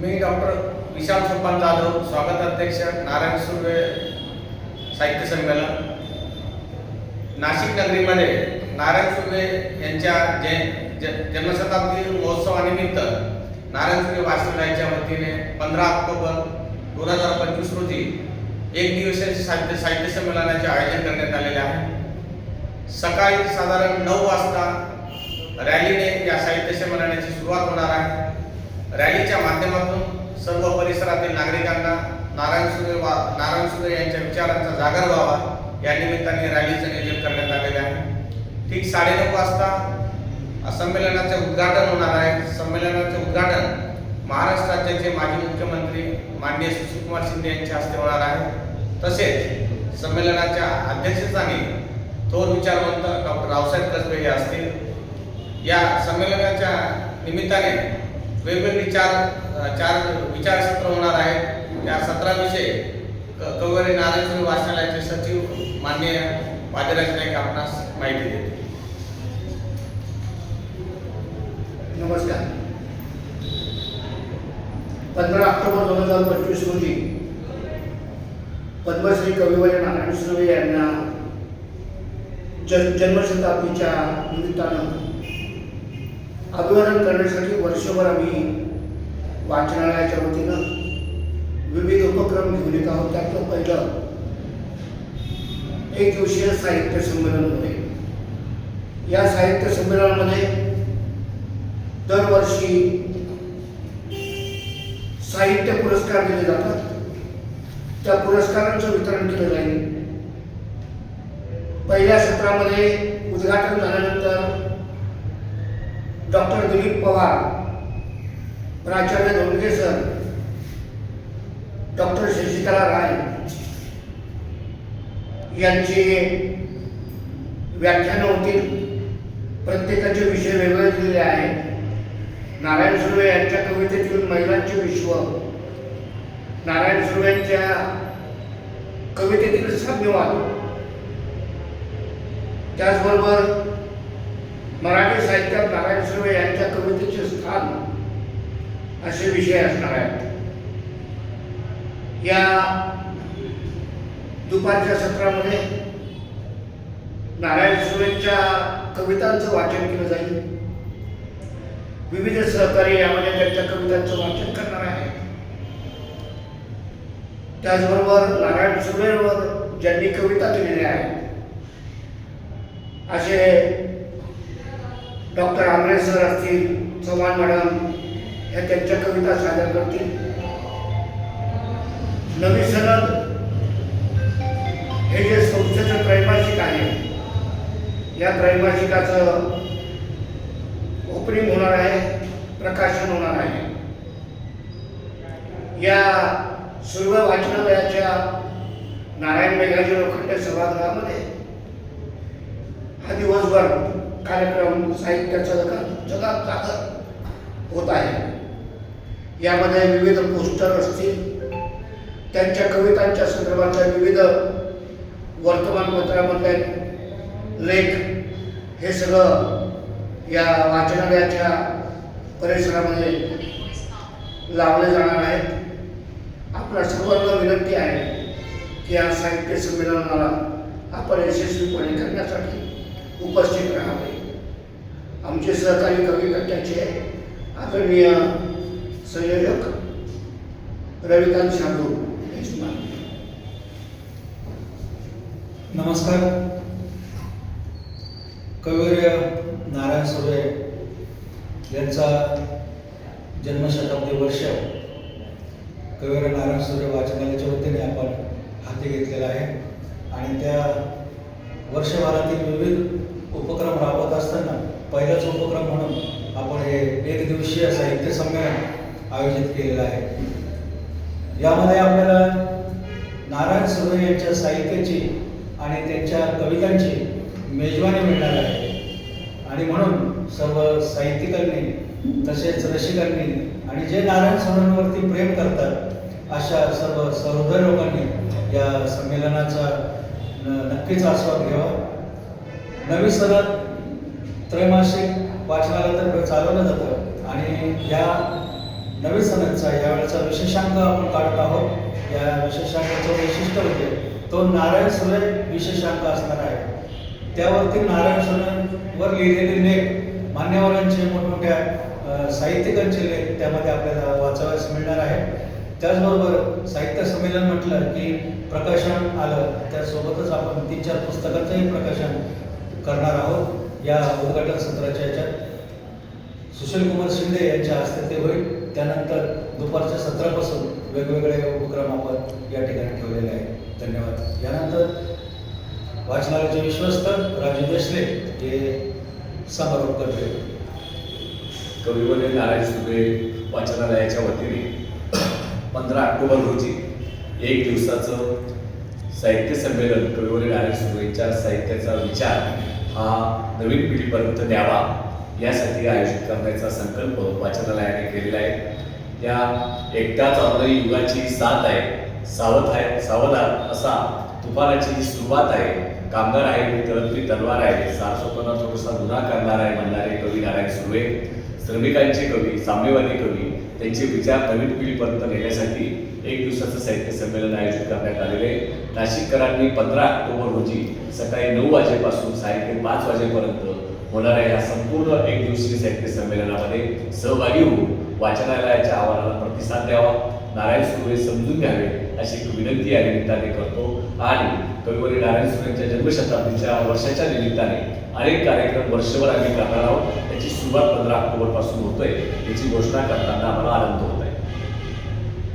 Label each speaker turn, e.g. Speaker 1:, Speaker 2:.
Speaker 1: मी doctor Vishal Sopan Jadhav स्वागत अध्यक्ष नारायण सुर्वे साहित्य संमेलन. नाशिक नगरीमध्ये नारायण सुर्वे यांच्या जय जन्मशताब्दी महोत्सवानिमित्त नारायण सुर्वे वाचनालयाच्या वतीने पंधरा ऑक्टोबर दोन हजार पंचवीस रोजी एक दिवसीय साहित्य साहित्य संमेलनाचे आयोजन करण्यात आलेले आहे. सकाळी साधारण नऊ वाजता रॅलीने या साहित्य संमेलनाची सुरुवात होणार आहे. रॅलीच्या माध्यमातून सर्व परिसरातील नागरिकांना नारायण सुरे वा नारायण सुरे यांच्या विचारांचा जागर व्हावा. या निमित्ताने रॅलीचं नियोजन करण्यात आलेले आहे. ठीक साडेनऊ वाजता संमेलनाचे उद्घाटन होणार आहे. संमेलनाचे उद्घाटन महाराष्ट्र राज्याचे माजी मुख्यमंत्री माननीय सुशीलकुमार शिंदे यांच्या हस्ते होणार आहे. तसेच संमेलनाच्या अध्यक्षस्थानी थोर विचारवंत डॉक्टर रावसाहेब कसबे हे असतील. या संमेलनाच्या निमित्ताने वेगवेगळी चार चार विचारसत्र होणार आहेत. त्या सत्राविषयी क- कवरे नारायण वाचनालयाचे सचिव माननीय वादिराज नाईक आपणास माहिती देते
Speaker 2: नमस्कार. पंधरा ऑक्टोबर दोन हजार पंचवीस रोजी पद्मश्री कविवर्य नारायण सुर्वे यांना जन्मशताब्दीच्या निमित्तानं अभिवादन करण्यासाठी वर्षभर आम्ही वाचनालयाच्या वतीनं विविध उपक्रम घेऊन येत आहोत. त्यातलं पहिलं एक दिवसीय साहित्य संमेलन होते या साहित्य संमेलनामध्ये दरवर्षी साहित्य पुरस्कार दिले जातात. त्या पुरस्कारांचं वितरण केलं जाईल. पहिल्या सत्रामध्ये उद्घाटन झाल्यानंतर डॉक्टर दिलीप पवार प्राचार्य धोंडगे सर डॉक्टर शशिकला राय यांची व्याख्यानं होतील. प्रत्येकाचे विषय वेगळे दिलेले आहेत. नारायण सुर्वे यांच्या कवितेतील महिलांचे विश्व. नारायण सुर्वे यांच्या कवितेतील साम्यवाद. त्याचबरोबर मराठी साहित्यात नारायण सुर्वे यांच्या कवितेचे स्थान असे विषय असणार आहेत. या दुपारच्या सत्रामध्ये नारायण सुर्वेच्या कवितांचं वाचन केलं जाईल. विविध सहकारी यामध्ये त्यांच्या कवितांचं वाचन करणार आहे त्याचबरोबर नारायण सुर्वेवर ज्यांनी कविता लिहिलेल्या आहेत असे डॉक्टर आंग्रे सर असतील चव्हाण मॅडम या त्यांच्या कविता सादर करतील. नवी सनद हे जे संस्थेचं त्रैमासिक आहे या त्रैमासिकाचं ओपनिंग होणार आहे प्रकाशन होणार आहे. या सर्व वाचनालयाच्या नारायण मेघाजी लोखंडे सभागृहामध्ये हा दिवसभर कार्यक्रम साहित्याचा जगात जगात जागर होत आहे. यामध्ये विविध पोस्टर असतील. त्यांच्या कवितांच्या संदर्भातल्या विविध वर्तमानपत्रामधले लेख हे सगळं या वाचनालयाच्या परिसरामध्ये लावले जाणार आहेत. आपल्या सर्वांना विनंती आहे की या साहित्य संमेलनाला आपण यशस्वीपणे करण्यासाठी उपस्थित राहावे. आमचे सहकारी कवी कट्ट्याचे आदरणीय संयोजक रविकांत शांडू
Speaker 3: नमस्कार. कविवर्य नारायण सुरे यांचा जन्मशताब्दी वर्ष कविवर्य नारायण सुरे वाचनालयाच्या वतीने आपण हाती घेतलेला आहे. आणि त्या वर्षभरातील विविध उपक्रम राबवत असताना पहिलाच उपक्रम म्हणून आपण हे एक दिवसीय साहित्य संमेलन आयोजित केलेलं आहे. यामध्ये आपल्याला नारायण सुर्वे यांच्या साहित्याची आणि त्यांच्या कवितांची मेजवानी मिळणार आहे. आणि म्हणून सर्व साहित्यिकांनी तसेच रसिकांनी आणि जे नारायण सुर्वेंवरती प्रेम करतात अशा सर्व सहृदय लोकांनी या संमेलनाचा नक्कीच आस्वाद घ्यावा. नवीन सदर त्रैमासिक वाचनालयातर्फे चालवलं जातं. आणि या नवीन सणाचा यावेळेचा विशेषांक आपण काढत आहोत. या विशेषांकाचं वैशिष्ट्य म्हणजे तो नारायण सुरे विशेषांक असणार आहे. त्यावरती नारायण सुरेवर लिहिलेले लेख मान्यवरांचे मोठमोठ्या साहित्यिकांचे लेख त्यामध्ये आपल्याला वाचावयास मिळणार आहे. त्याचबरोबर साहित्य संमेलन म्हटलं की प्रकाशन आलं. त्यासोबतच आपण तीन चार पुस्तकांचंही प्रकाशन करणार आहोत. या उद्घाटन सत्राच्या याच्यात सुशीलकुमार शिंदे यांच्या हस्ते ते होईल. त्यानंतर दुपारच्या सत्रापासून वेगवेगळे उपक्रम आपण या ठिकाणी ठेवलेले आहेत. धन्यवाद. यानंतर वाचनालयाचे विश्वस्त राजू देशले हे समारोप करते
Speaker 4: कविवने नारायण सुबे वाचनालयाच्या वतीने पंधरा ऑक्टोबर रोजी एक दिवसाचं साहित्य संमेलन कविवर्य नारायण सुबेच्या साहित्याचा विचार हा नवीन पिढीपर्यंत द्यावा यासाठी आयोजित करण्याचा संकल्प वाचनालयाने केलेला आहे. या एकट्याच ऑनलाईन युगाची साथ आहे सावध आहे सावधान असा तुफानाची ही सुरुवात आहे. कामगार आहे मी तलवार आहे सारसोपणा थोडासा गुन्हा करणार आहे म्हणणारे कवी नारायण सुर्वे श्रमिकांचे कवी साम्यवादी कवी त्यांचे विचार नवीन पिढीपर्यंत नेण्यासाठी एक दिवसाचं साहित्य संमेलन आयोजित करण्यात आलेले नाशिककरांनी पंधरा ऑक्टोबर रोजी सकाळी नऊ वाजेपासून सायंकाळी पाच वाजेपर्यंत होणाऱ्या या संपूर्ण एक दिवसीय साहित्य संमेलनामध्ये सहभागी होऊन वाचनालयाच्या आव्हानाला प्रतिसाद द्यावा. नारायण सुरे समजून घ्यावे. अशी एक विनंती या निमित्ताने करतो. आणि कविवरी नारायण सुरेंच्या जन्मशताब्दीच्या वर्षाच्या निमित्ताने अनेक कार्यक्रम वर्षभर आम्ही करणार आहोत. त्याची सुरुवात पंधरा ऑक्टोबरपासून होतोय. याची घोषणा करताना आम्हाला आनंद होतो.